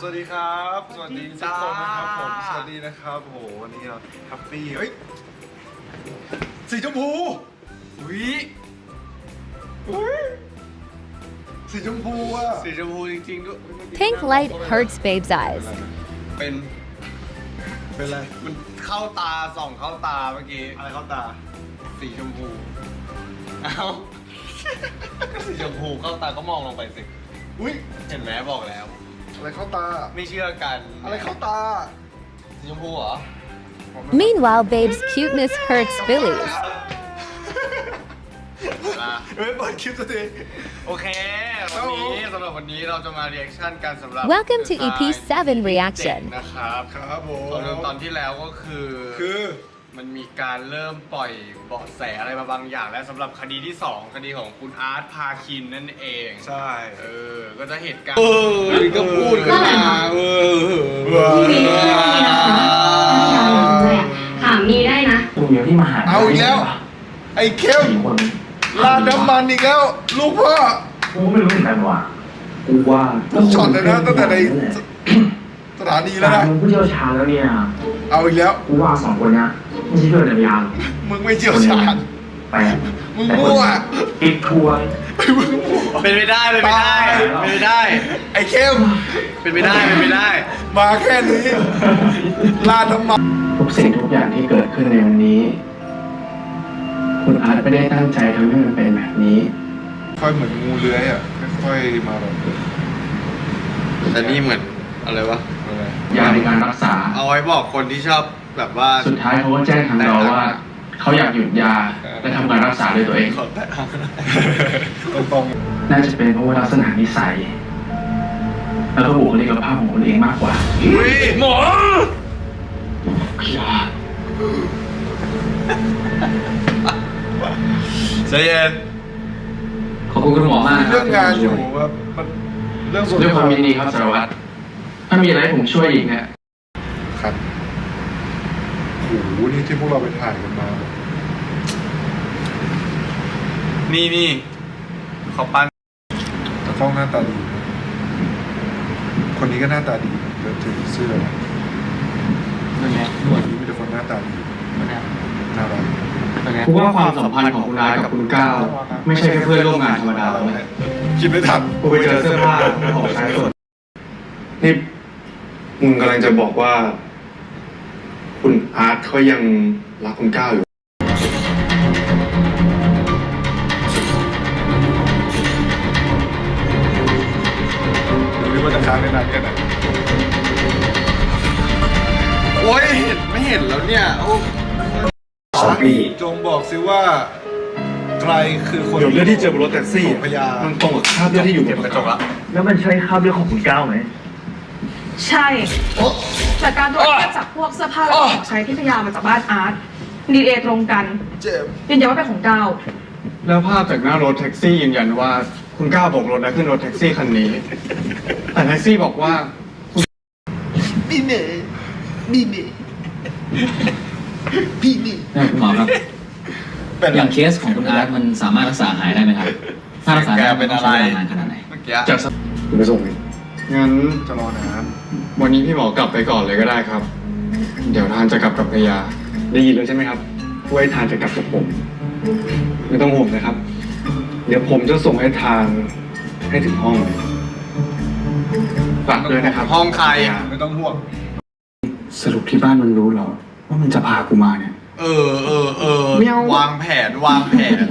สวัสดีครับ สวัสดีทุกคนนะครับผมจ้าสวัสดีนะครับโหวันนี้เราแฮปปี้เฮ้ย สีชมพู อุ้ยอุ๊ยสีชมพูอะสีชมพูจริงๆด้วย Pink light hurts babe's eyes. เป็นเป็นไร มันเข้าตาส่องเข้าตาเมื่อกี้ อะไรเข้าตา สีชมพู เอ้าก็สีชมพูเข้าตาก็มองลงไปสิ อุ้ยเห็นไหมบอกแล้ว อะไรเข้าตา ไม่เชื่อกันอะไรเข้าตาสีชมพูเหรอ Meanwhile, babe's cuteness hurts Billy's. อะเฮ้ยเปิดคลิปสักทีโอเค วันนี้สำหรับวันนี้เราจะมาเรีแอคชั่นกันสำหรับ Welcome to EP 7เจ็ด reaction. นะครับ ครับผม ตอนตอนที่แล้วก็คือ คือ มันมีการเริ่มปล่อยเบาะแสอะไรมาบางอย่าง แล้วสำหรับคดีที่ 2 คดีของคุณอาร์ตพาคินนั่นเองใช่เออก็จะเหตุการณ์ เออก็พูดกันมาเออมีได้นะคะถามมีได้นะตรงเดียวที่มาหาเอาอีกแล้ว ไอ้เข้มสี่คนลาดน้ำมันอีกแล้ว ลูกพ่อ กูไม่รู้เหมือนกันว่ะกูว่าทุกช็อตเลยนะตั้งแต่ใน สถานีแล้วแต่นะมึงผู้เชี่ยวชาญแล้วเนี่ย เอาอีกแล้ว กูว่าสองคนเนี้ยไม่ใช่เพื่อนแต่ยาวมึงไม่เชี่ยวชาญ แปลกมึงมั่วอีกทัวร์เป็นไปได้เป็นไปได้เป็นไปได้ไอ้เข้มเป็นไปได้เป็นไปได้มาแค่นี้ลาดน้ำมันทุกสิ่งทุกอย่างที่เกิดขึ้นในวันนี้ คุณอาจไม่ได้ตั้งใจทำให้มันเป็นแบบนี้ ค่อยเหมือนงูเลื้อยอะค่อยๆมาแบบแต่นี่เหมือนอะไรวะอะไร ยาในการรักษา เอาไว้บอกคนที่ชอบแบบว่า สุดท้ายเขาก็แจ้งทางเราว่า เขาอยากหยุดยาและทำการรักษาด้วยตัวเองขอแตะตรงน่าจะเป็นเพราะว่าลักษณะนิสัย แล้วก็บุคลิกภาพของคนเองมากกว่าอุ้ยหมออย่าใจเย็นขอบคุณคุณหมอมากๆเรื่องงานอยู่ว่ามันเรื่องส่วนด้วยความตัวยินดีครับสารวัตร ถ้ามีอะไรให้ผมช่วยอีกเนี่ย ครับโอ้โหนี่ที่พวกเราไปถ่ายกันมา นี่นี่เขาปั้นแต่กล้องหน้าตาดีนะคนนี้ก็หน้าตาดีเดินถือเสื้อเป็นไงวันนี้มีแต่คนหน้าตาดีน่ารักผมว่าความสัมพันธ์ของคุณนายกับคุณก้าวไม่ใช่แค่เพื่อนร่วมงานธรรมดาแล้วนะคิดไม่ทันกูไปเจอเสื้อผ้าของชายสดนี่ มึงกำลังจะบอกว่า คุณอาร์ตเขายังรักคุณก้าวอยู่ หรือว่าจะค้างได้นานแค่ไหนโอ้ยเห็นไม่เห็นแล้วเนี่ยโอ้สองปี จงบอกสิว่า ใครคือคนเดี๋ยวเรื่องที่เจอบนรถแท็กซี่ส่งพยานมันตรงกับคราบเลือดที่อยู่บนกระจกละ แล้วมันใช่คราบเลือดของคุณก้าวไหม ใช่ จากการตรวจเทียบจากพวกเสื้อผ้าและของใช้ที่พยามาจากบ้านอาร์ตดีเอตรงกันเจ็บยืนยันว่าเป็นของก้าวแล้วภาพจากหน้ารถแท็กซี่ยืนยันว่าคุณก้าวโบกรถและขึ้นรถแท็กซี่คันนี้ แต่แท็กซี่บอกว่าเนี่ยคุณหมอครับเป็นอย่างเคสของคุณอาร์ตมันสามารถรักษาหายได้ไหมครับ ถ้ารักษาได้มันต้องใช้เวลานานขนาดไหนเมื่อกี้จากสคุณไปส่งเอง งั้นจะรอนานวันนี้พี่หมอกลับไปก่อนเลยก็ได้ครับ เดี๋ยวทานจะกลับกับพยา ได้ยินแล้วใช่ไหมครับว่าไอ้ทานจะกลับกับผม ไม่ต้องห่วงนะครับ เดี๋ยวผมจะส่งให้ทานให้ถึงห้องเลยฝากด้วยนะครับห้องใครไม่ต้องห่วง สรุปที่บ้านมันรู้เหรอ ว่ามันจะพากูมาเนี่ย เออเออเออวางแผนวางแผน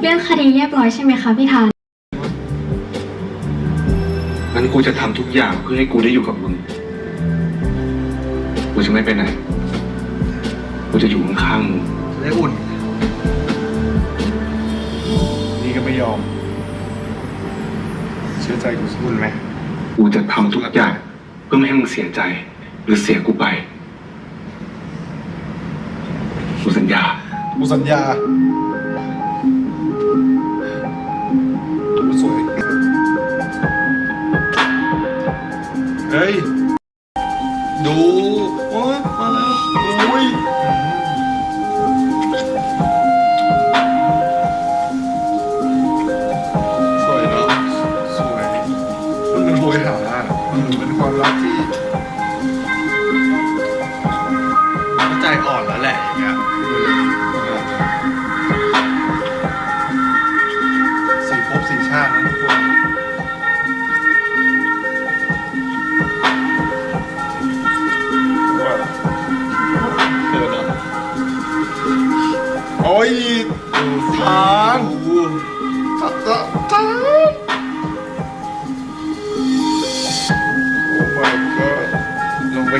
เรื่องคดีเรียบร้อยใช่ไหมคะพี่ทานงั้น กูจะทำทุกอย่างเพื่อให้กูได้อยู่กับมึง กูจะไม่ไปไหน กูจะอยู่ข้างๆมึงได้อุ่น นี่ก็ไม่ยอม เชื่อใจกูสิอุ่นไหม กูจะทำทุกอย่างเพื่อไม่ให้มึงเสียใจ หรือเสียกูไป กูสัญญา กูสัญญา เฮ้ย ดู โอ้ยมาแล้ว โอ้ย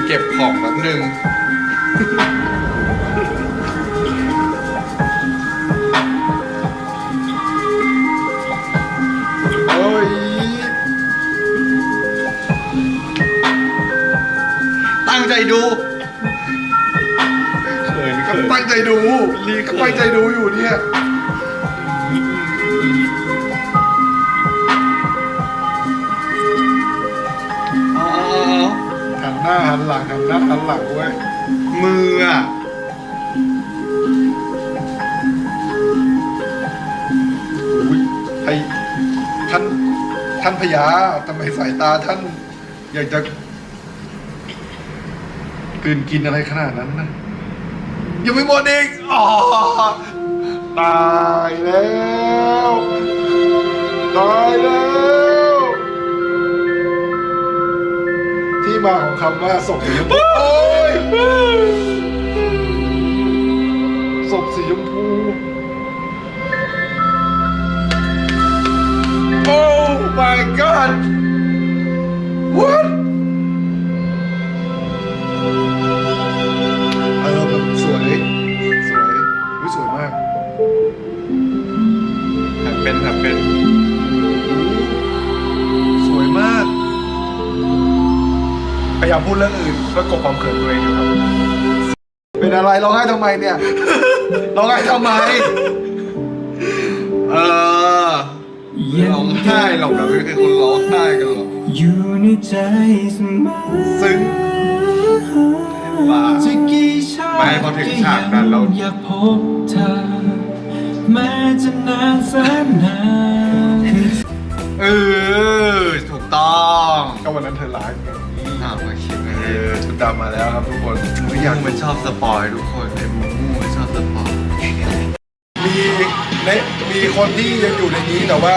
เก็บของแป๊บนึงโอ้ย ตั้งใจดูเขินก็ตั้งใจดูก็ตั้งใจดูอยู่เนี่ย น้าหันหลังหันหน้าหันหลังเว้ยมืออะอุ้ยไอท่านท่านพญาทำไมสายตาท่าน อยากจะกลืนกินอะไรขนาดนั้นนะยังไม่หมดอีกอ๋อตายแล้ว ตายแล้ว มาของคำว่าศพสีชมพูโอ้ยศพสีชมพู ดเรื่องอื่นเพื่อกลบความเขินตัวเองอยู่ครับเป็นอะไรร้องไห้ทำไมเนี่ยร้องไห้ทำไม เออร้องไห้หรอกแบบไม่เคยคนร้องไห้กันหรอกอยู่ในใจเสมอซึ้งว่าจะกี่ชาติไม่พอถึงฉากนั้นเราอยากพบเธอแม้จะนานแสนนานเออถูกต้องก็วันนั้นเธอไลฟ์ไง ดดำมาแล้วครับทุกคนมูไม่อยากมันชอบสปอยทุกคนไอ้มูมูมันชอบสปอยมีในมีคนที่ยังอยู่ในนี้แต่ว่า